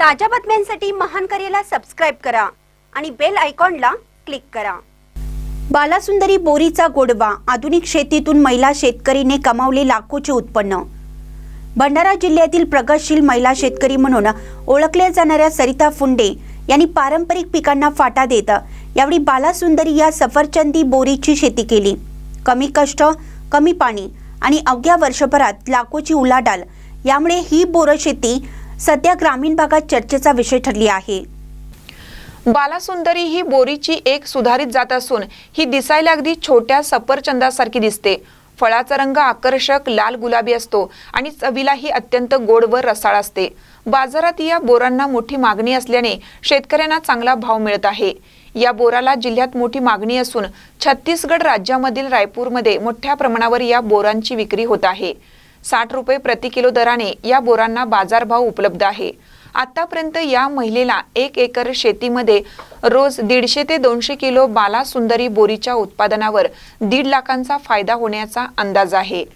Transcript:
ताज्या बातम्यांसाठी महान करेला सबस्क्राईब करा आणि बेल आयकॉनला क्लिक करा. बालासुंदरी बोरीचा गोडवा आधुनिक शेतीतून महिला शेतकरीने कमावले लाखोचे उत्पन्न. भंडारा जिल्ह्यातील प्रगतशील महिला शेतकरी म्हणून ओळखल्या जाणाऱ्या सरिता फुंडे यांनी पारंपरिक पिकांना फाटा देत यावेळी बालासुंदरी या सफरचंदी बोरीची शेती केली. कमी कष्ट कमी पाणी आणि अवघ्या वर्षभरात लाखोची उलाढाल यामुळे ही बोर शेती सध्या ग्रामीण भागात चर्चेचा विषय ठरली आहे. बालासुंदरी ही बोरीची एक सुधारित जात असून ही दिसायला अगदी छोट्या सफरचंदासारखी दिसते. फळाचा रंग आकर्षक लाल गुलाबी असतो आणि चवीलाही अत्यंत गोड व रसाळ असते. बाजारात या बोरांना मोठी मागणी असल्याने शेतकऱ्यांना चांगला भाव मिळत आहे. या बोराला जिल्ह्यात मोठी मागणी असून छत्तीसगड राज्यामधील रायपूरमध्ये मोठ्या प्रमाणावर या बोरांची विक्री होत आहे. साठ रुपये प्रति किलो दराने या बोरांना बाजारभाव उपलब्ध आहे. आतापर्यंत या महिलेला एक एकर शेतीमध्ये रोज दीडशे ते दोनशे किलो बाला सुंदरी बोरीच्या उत्पादनावर दीड लाखांचा फायदा होण्याचा अंदाज आहे.